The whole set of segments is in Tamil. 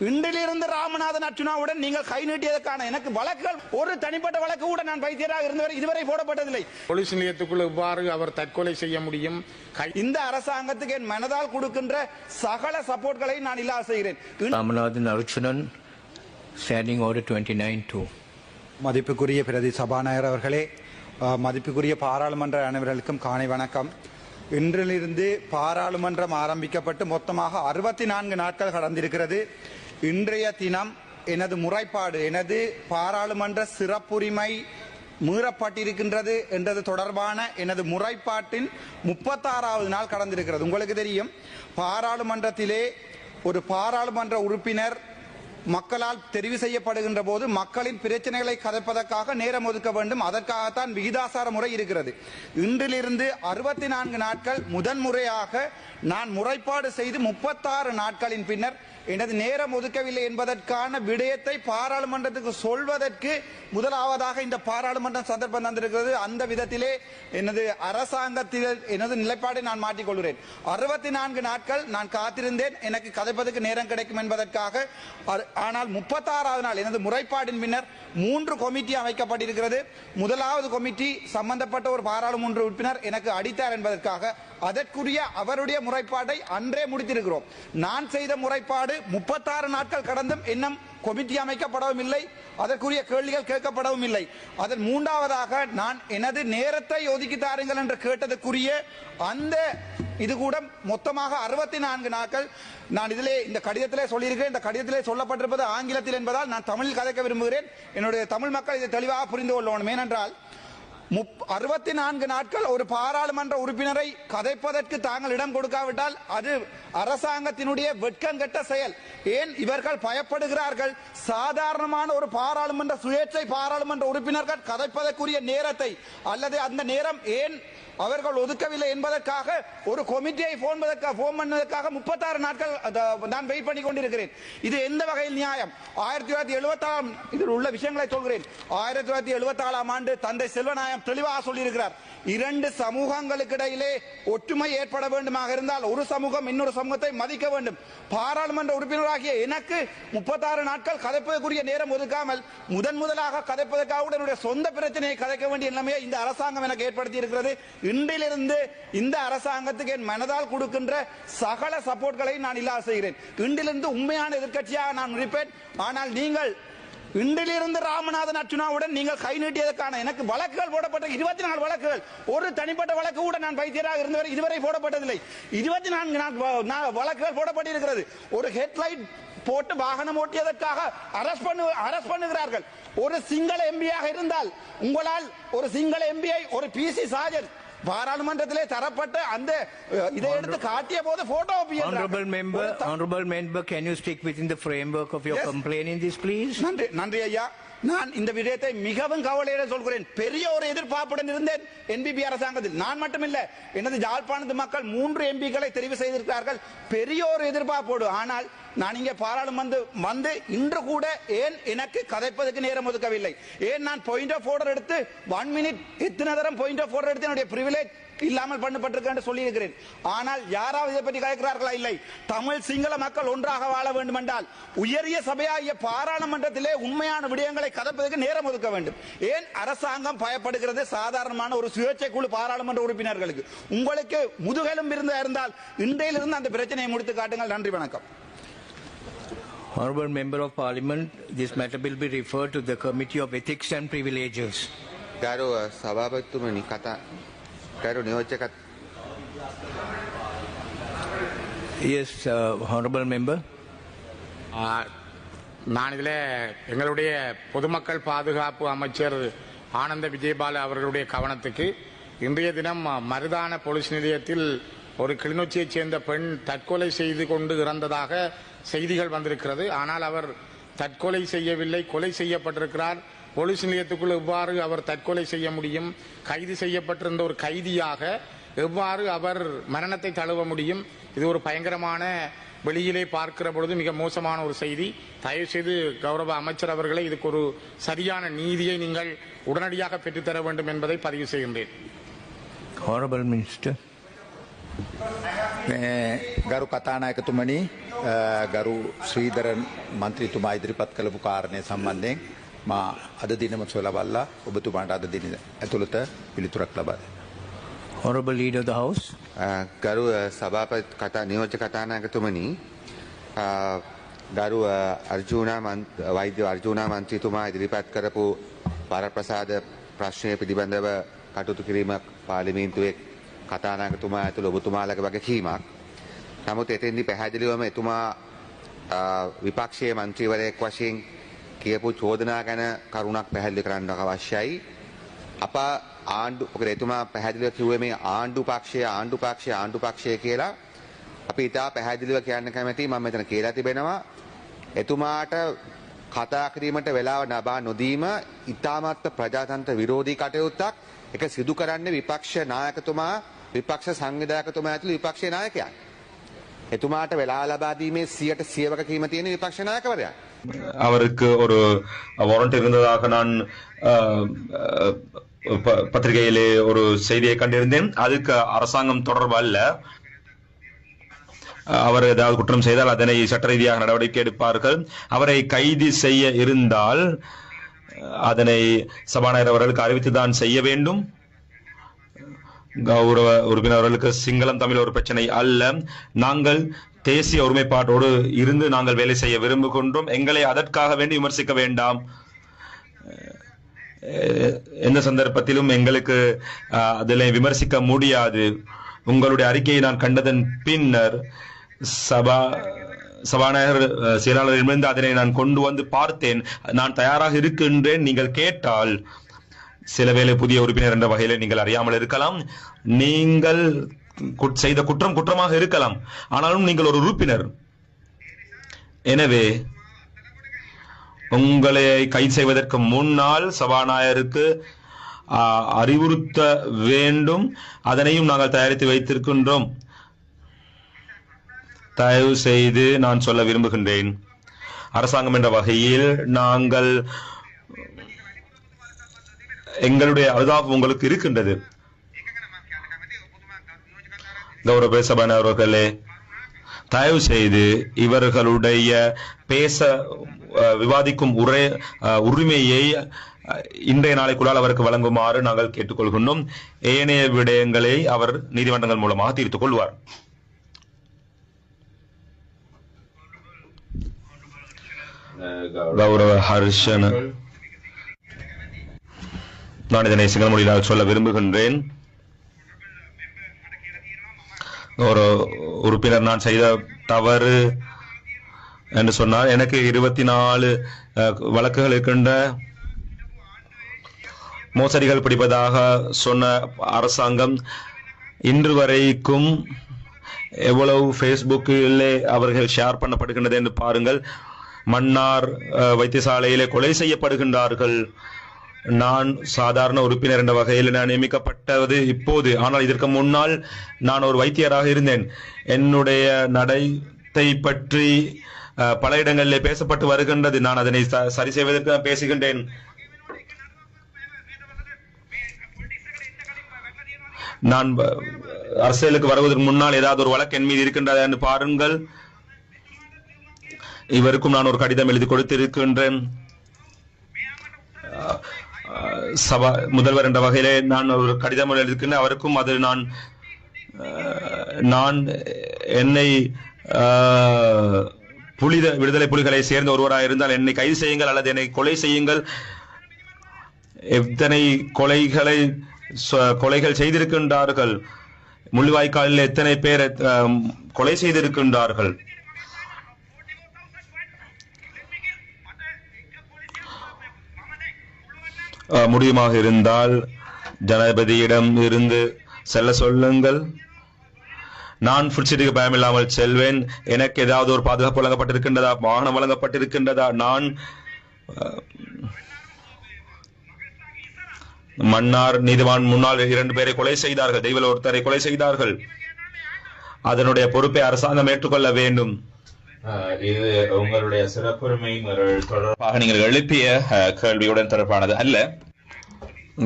இன்றிலிருந்து ராமநாதன் அர்ச்சுனாவுடன் நீங்கள் கை நீட்டியதற்கான எனக்கு வழக்குகள் ஒரு தனிப்பட்ட வழக்கு கூட நான் வைத்தியராக இருந்தவரை இதுவரை போடப்பட்டதில்லை. போலீஸ் நிலையத்துக்குள் எவ்வாறு அவர் தற்கொலை செய்ய முடியும். கை இந்த அரசாங்கத்துக்கு என் மனதால் கொடுக்கின்ற சகல சப்போர்ட்களை நான் இல்லாத செய்கிறேன். இன்- Ramanathan Archunan, Standing Order 29-2. மதிப்புக்குரிய பிரதி சபாநாயகர் அவர்களே மதிப்புக்குரிய பாராளுமன்ற அனைவர்களுக்கும் காலை வணக்கம். இன்றிலிருந்து பாராளுமன்றம் ஆரம்பிக்கப்பட்டு மொத்தமாக அறுபத்தி நான்கு நாட்கள் கடந்திருக்கிறது. இன்றைய தினம் எனது முறைப்பாடு எனது பாராளுமன்ற சிறப்புரிமை மீறப்பட்டிருக்கின்றது என்றது தொடர்பான எனது முறைப்பாட்டின் முப்பத்தாறாவது நாள் கடந்திருக்கிறது. உங்களுக்கு தெரியும் பாராளுமன்றத்திலே ஒரு பாராளுமன்ற உறுப்பினர் மக்களால் தெரிவு செய்யப்படுகின்ற போது மக்களின் பிரச்சனைகளை கதைப்பதற்காக நேரம் ஒதுக்க வேண்டும். அதற்காகத்தான் விகிதாசார முறை இருக்கிறது. இன்றிலிருந்து அறுபத்தி நான்கு நாட்கள் முதன்முறையாக நான் முறைப்பாடு செய்து முப்பத்தாறு நாட்களின் பின்னர் எனது நேரம் ஒதுக்கவில்லை என்பதற்கான விடயத்தை பாராளுமன்றத்துக்கு சொல்வதற்கு முதலாவதாக இந்த பாராளுமன்றம் சந்தர்ப்பம் தந்திருக்கிறது. அந்த விதத்திலே எனது அரசாங்கத்தில் எனது நிலைப்பாடை நான் மாற்றிக்கொள்கிறேன். அறுபத்தி நான்கு நாட்கள் நான் காத்திருந்தேன். எனக்கு கதைப்பதற்கு நேரம் கிடைக்கும் என்பதற்காக ஆனால் முப்பத்தாறாவது நாள் எனது முறைப்பாடின் பின்னர் மூன்று கொமிட்டி அமைக்கப்பட்டிருக்கிறது. முதலாவது கொமிட்டி சம்பந்தப்பட்ட ஒரு பாராளுமன்ற உறுப்பினர் எனக்கு அடித்தார் என்பதற்காக அதற்குரிய அவருடைய முறைப்பாட்டை அன்றே முடித்திருக்கிறோம். நான் செய்த முறைப்பாடு முப்பத்தாறு நாட்கள் கடந்தும் இன்னும் கொமிட்டி அமைக்கப்படவும் இல்லை அதற்குரிய கேள்விகள் கேட்கப்படவும் இல்லை. அதன் மூன்றாவதாக நான் எனது நேரத்தை ஒதுக்கி தாருங்கள் என்று கேட்டதற்குரிய அந்த இது கூட மொத்தமாக அறுபத்தி நான்கு நாட்கள் நான் இதிலே இந்த கடிதத்திலே சொல்லியிருக்கிறேன். இந்த கடிதத்திலே சொல்லப்பட்டிருப்பது ஆங்கிலத்தில் என்பதால் நான் தமிழில் கதைக்க விரும்புகிறேன். என்னுடைய தமிழ் மக்கள் இதை தெளிவாக புரிந்து கொள்ளணும். ஏனென்றால் அறுபத்தி நான்கு நாட்கள் ஒரு பாராளுமன்ற உறுப்பினரை கதைப்பதற்கு தாங்கள் இடம் கொடுக்காவிட்டால் அது அரசாங்கத்தினுடைய வெட்கங்கெட்ட செயல். ஏன் இவர்கள் பயப்படுகிறார்கள்? சாதாரணமான ஒரு பாராளுமன்ற சுயேட்சை பாராளுமன்ற உறுப்பினர்கள் கதைப்பதற்குரிய நேரத்தை அல்லது அந்த நேரம் ஏன் அவர்கள் ஒதுக்கவில்லை என்பதற்காக ஒரு கமிட்டியை போன் போன் பண்ணதற்காக முப்பத்தாறு நாட்கள் நான் வெயிட் பண்ணி கொண்டிருக்கிறேன். இது எந்த வகையில் நியாயம்? ஆயிரத்தி தொள்ளாயிரத்தி எழுபத்தாம் இதில் உள்ள விஷயங்களை சொல்கிறேன். ஆயிரத்தி தொள்ளாயிரத்தி எழுபத்தாறாம் ஆண்டு தந்தை செல்வநாயம் தெளிவாக சொல்லியிருக்கிறார். இரண்டு சமூகங்களுக்கு இடையிலே ஒற்றுமை ஏற்பட வேண்டுமாக இருந்தால் ஒரு சமூகம் இன்னொரு சமூகத்தை மதிக்க வேண்டும். பாராளுமன்ற உறுப்பினராகிய எனக்கு முப்பத்தாறு நாட்கள் கதைப்பதற்குரிய நேரம் ஒதுக்காமல் முதன் முதலாக கதைப்பதற்காக என்னுடைய சொந்த பிரச்சனையை கதைக்க வேண்டிய நிலைமையை இந்த அரசாங்கம் எனக்கு ஏற்படுத்தி இருக்கிறது இன்றிலிருந்து இந்த அரசாங்கத்துக்கு என் மனதால் கொடுக்கின்ற சகல சப்போர்ட்களை நான் இல்லாத செய்கிறேன். இன்றிலிருந்து உண்மையான எதிர்க்கட்சியாக நான் இருப்பேன். ஆனால் நீங்கள் இன்றிலிருந்து ராமநாதன் அர்ச்சுனாவுடன் நீங்கள் கை நீட்டியதற்கான எனக்கு வழக்குகள் போடப்பட்ட இருபத்தி நாலு வழக்குகள். ஒரு தனிப்பட்ட வழக்கு கூட நான் வைத்தியராக இருந்தவரை இதுவரை போடப்பட்டதில்லை. இருபத்தி நான்கு நான் வ- வழக்குகள் போடப்பட்டிருக்கிறது. ஒரு ஹெட்லைட் போட்டு வாகனம் ஓட்டியதற்காக அரஸ்ட் பண்ணு அரஸ்ட் பண்ணுகிறார்கள். ஒரு சிங்கள எம்பியாக இருந்தால் உங்களால் ஒரு சிங்கள எம்பியை ஒரு பிசி சாஜர் பாராளுமன்றத்திலே தரப்பட்ட அந்த இதை எடுத்து காட்டிய போது photo Honorable member, honorable member, can you stick within the framework of your Yes. complaint in this, please? நன்றி நன்றி ஐயா நான் இந்த விடயத்தை மிகவும் கவலையோட சொல்கிறேன். பெரிய ஒரு எதிர்பார்ப்புடன் இருந்தேன் என்பிபி அரசாங்கத்தில். நான் மட்டுமில்ல எனது ஜாழ்ப்பாணத்து மக்கள் மூன்று எம்பிக்களை தெரிவு செய்திருக்கிறார்கள். பெரிய ஒரு எதிர்பார்ப்போடு. ஆனால் நான் இங்கே பாராளுமன்ற வந்து இன்று கூட ஏன் எனக்கு கதைப்பதற்கு நேரம் ஒதுக்கவில்லை? ஏன் நான் பாயிண்ட் ஆஃப் ஆர்டர் எடுத்து ஒன் மினிட் எத்தனை தரம் பாயிண்ட் ஆஃப் ஆர்டர் எடுத்து என்னுடைய பிரிவிலேஜ் இல்லாமல் பண்ணப்பட்டிருக்க என்று சொல்லியிருக்கிறேன் ஆனால் யாராவது இதை பற்றி கேட்கிறார்களா இல்லை தமிழ் சிங்கள மக்கள் ஒன்றாக வாழ வேண்டும் என்றால் உயரிய சபையாகிய பாராளுமன்றத்திலே உண்மையான விடயங்களை கதப்பதற்கு நேரம் ஒதுக்க வேண்டும் ஏன் அரசாங்கம் பயப்படுகிறது சாதாரணமான ஒரு சுயேட்சை குழு பாராளுமன்ற உறுப்பினர்களுக்கு உங்களுக்கு முதுகெலும் இருந்தா இருந்தால் இன்றையிலிருந்து அந்த பிரச்சனையை முடித்து காட்டுங்கள் நன்றி வணக்கம் Honorable member of parliament, this matter will be referred to the Committee of Ethics and Privileges. ගරුව සභාපත්තුමනි කතා Cairo Neochakat. Yes, uh, honorable member. நான் இதில் எங்களுடைய பொதுமக்கள் பாதுகாப்பு அமைச்சர் ஆனந்த விஜயபால அவர்களுடைய கவனத்துக்கு இன்றைய தினம் மருதான போலீஸ் நிலையத்தில் ஒரு கிளிநொச்சியைச் சேர்ந்த பெண் தற்கொலை செய்து கொண்டு இறந்ததாக செய்திகள் வந்திருக்கிறது ஆனால் அவர் தற்கொலை செய்யவில்லை கொலை செய்யப்பட்டிருக்கிறார் போலீஸ் நிலையத்துக்குள் எவ்வாறு அவர் தற்கொலை செய்ய முடியும் கைது செய்யப்பட்டிருந்த ஒரு கைதியாக எவ்வாறு அவர் மரணத்தை தழுவ முடியும் இது ஒரு பயங்கரமான வெளியிலே பார்க்கிற பொழுது மிக மோசமான ஒரு செய்தி தயவு செய்து கௌரவ அமைச்சர் அவர்களை இதுக்கு ஒரு சரியான நீதியை நீங்கள் உடனடியாக பெற்றுத்தர வேண்டும் என்பதை பதிவு செய்கின்றேன் Honorable Minister. මේ ගරු කතානායකතුමනි අ, ගරු ශ්‍රීධරන් මන්ත්‍රීතුමා ඉදිරිපත් කළපු කාරණය සම්බන්ධයෙන් මා අද දිනම සොලබල්ලා ඔබතුමාට අද දින ඇතුළත පිළිතුරක් ලබා දෙන්න. Honorable Leader of the House. ගරු සභාපති කතා නියෝජ්‍ය කතානායකතුමනි ගරු අර්ජුනා වෛද්‍ය අර්ජුනා මන්ත්‍රීතුමා ඉදිරිපත් කරපු පරප්‍රසාද ප්‍රශ්නය පිළිබඳව කටයුතු කිරීමක් පාලිමේන්තුවේ කතානායකතුමා ඇතුළු ඔබතුමාලගේ වගකීමක්. නමුත් එතෙන්දි පැහැදිලිවම එතුමා විපක්ෂයේ මන්ත්‍රීවරයෙක් වශයෙන් කියපු චෝදනා ගැන කරුණක් පැහැදිලි කරන්න අවශ්‍යයි. අප ආණ්ඩු මොකද එතුමා පැහැදිලිව කිව්වේ මේ ආණ්ඩු පක්ෂය ආණ්ඩු පක්ෂය ආණ්ඩු පක්ෂය කියලා අපි ඉතා පැහැදිලිව කියන්න කැමැති මම මෙතන කියලා තිබෙනවා එතුමාට කතා කිරීමට වෙලාව නබා නොදීම ඉතාමත්ම ප්‍රජාතන්ත්‍ර විරෝධී කටයුත්තක් එක සිදු කරන්නේ විපක්ෂ නායකතුමා විපක්ෂ සංවිධායකතුමා ඇතුළු විපක්ෂයේ නායකයන්. එතුමාට වෙලා ලබා දීමේ 100ට 100 වගකීම තියෙන විපක්ෂ නායකවරයා. அவருக்கு ஒரு வாரண்ட் இருந்ததாக நான் பத்திரிகையிலே ஒரு செய்தியை கண்டிருந்தேன். அதுக்கு அரசாங்கம் தொடர்பு அல்ல. அவர் ஏதாவது குற்றம் செய்தால் அதனை சட்ட ரீதியாக நடவடிக்கை எடுப்பார்கள். அவரை கைது செய்ய இருந்தால் அதனை சபாநாயகர் அவர்களுக்கு அறிவித்துதான் செய்ய வேண்டும். கௌரவ உறுப்பினர்களுக்கு சிங்களம் தமிழ் ஒரு பிரச்சனை அல்ல. நாங்கள் தேசிய ஒருமைப்பாட்டோடு இருந்து நாங்கள் வேலை செய்ய விரும்புகின்றோம். எங்களை அதற்காக வேண்டி விமர்சிக்க வேண்டாம். எந்த சந்தர்ப்பத்திலும் எங்களுக்கு அஹ், அதில் விமர்சிக்க முடியாது. உங்களுடைய அறிக்கையை நான் கண்டதன் பின்னர் சபா சபாநாயகர் அஹ், இருந்து அதனை நான் கொண்டு வந்து பார்த்தேன். நான் தயாராக இருக்கின்றேன். நீங்கள் கேட்டால் சில வேளை புதிய உறுப்பினர் என்ற வகையில நீங்கள் அறியாமல் இருக்கலாம். நீங்கள் குட்- செய்த குற்றம் குற்றமாக இருக்கலாம். ஆனாலும் நீங்கள் ஒரு உறுப்பினர். எனவே உங்களை கைது செய்வதற்கு முன்னால் சபாநாயகருக்கு அறிவுறுத்த வேண்டும். அதனையும் நாங்கள் தயாரித்து வைத்திருக்கின்றோம். தயவு செய்து நான் சொல்ல விரும்புகின்றேன். அரசாங்கம் என்ற வகையில் நாங்கள் எங்களுடைய அனுதாபம் உங்களுக்கு இருக்கின்றது. கௌரவ சபான அவர்களே தயவு செய்து இவர்களுடைய பேச விவாதிக்கும் உரை உரிமையை இன்றைய நாளைக்குள்ளால் அவருக்கு வழங்குமாறு நாங்கள் கேட்டுக்கொள்கின்றோம். ஏனைய விடயங்களை அவர் நீதிமன்றங்கள் மூலமாக தீர்த்துக் கொள்வார். கௌரவ ஹர்ஷன் நான் இதனை சிங்கள மொழியில் சொல்ல விரும்புகின்றேன். ஒரு உறுப்பினர் நான் செய்த தவறு என்று சொன்னால் எனக்கு இருபத்தி நாலு வழக்குகள் இருக்கின்ற மோசடிகள் பிடிப்பதாக சொன்ன அரசாங்கம் இன்று வரைக்கும் எவ்வளவு ஃபேஸ்புக்கிலே அவர்கள் ஷேர் பண்ணப்படுகின்றது என்று பாருங்கள். மன்னார் வைத்தியசாலையிலே கொலை செய்யப்படுகின்றார்கள். நான் சாதாரண உறுப்பினர் என்ற வகையில் நான் நியமிக்கப்பட்டது இப்போது. ஆனால் இதற்கு முன்னால் நான் ஒரு வைத்தியராக இருந்தேன். என்னுடைய நடத்தை பற்றி பல இடங்களில் பேசப்பட்டு வருகின்றது. நான் அதனை சரி செய்வதற்கு நான் பேசுகின்றேன். நான் அரசியலுக்கு வருவதற்கு முன்னால் ஏதாவது ஒரு வழக்கு என் மீது இருக்கின்றதா என்று பாருங்கள். இவருக்கும் நான் ஒரு கடிதம் எழுதி கொடுத்திருக்கின்றேன். சபா முதல்வர் என்ற வகையிலே நான் ஒரு கடிதம் எழுதியிருக்கின்றேன் அவருக்கும் அது நான் நான் என்னை புலித விடுதலை புலிகளை சேர்ந்த ஒருவராக இருந்தால் என்னை கைது செய்யுங்கள் அல்லது என்னை கொலை செய்யுங்கள். எத்தனை கொலைகளை சொ- கொலைகள் செய்திருக்கின்றார்கள்? முள்ளிவாய்க்காலில் எத்தனை பேர் கொலை செய்திருக்கின்றார்கள்? முடியுமாக இருந்தால் ஜனாதிபதியிடம் இருந்து செல்ல சொல்லுங்கள். நான் ஃபுட்சிட்டிக்கு பயமில்லாமல் செல்வேன். எனக்கு ஏதாவது ஒரு பாதுகாப்பு வழங்கப்பட்டிருக்கின்றதா? வாகனம் வழங்கப்பட்டிருக்கின்றதா? நான் மன்னார் நீதிவான் முன்னாள் இரண்டு பேரை கொலை செய்தார்கள். தெய்வ ஒருத்தரை கொலை செய்தார்கள். அதனுடைய பொறுப்பை அரசாங்கம் ஏற்றுக்கொள்ள வேண்டும். இது உங்களுடைய சிறப்புரிமை தொடர்பாக நீங்கள் எழுப்பிய கேள்வியுடன் தொடர்பானது அல்ல.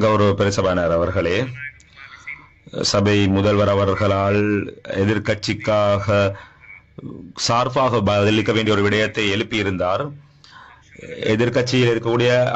கௌரவ பெருசபானார் அவர்களே சபை முதல்வர் அவர்களால் எதிர்கட்சிக்காக சார்பாக பதிலளிக்க வேண்டிய ஒரு விடயத்தை எழுப்பியிருந்தார். எதிர்கட்சியில் இருக்கக்கூடிய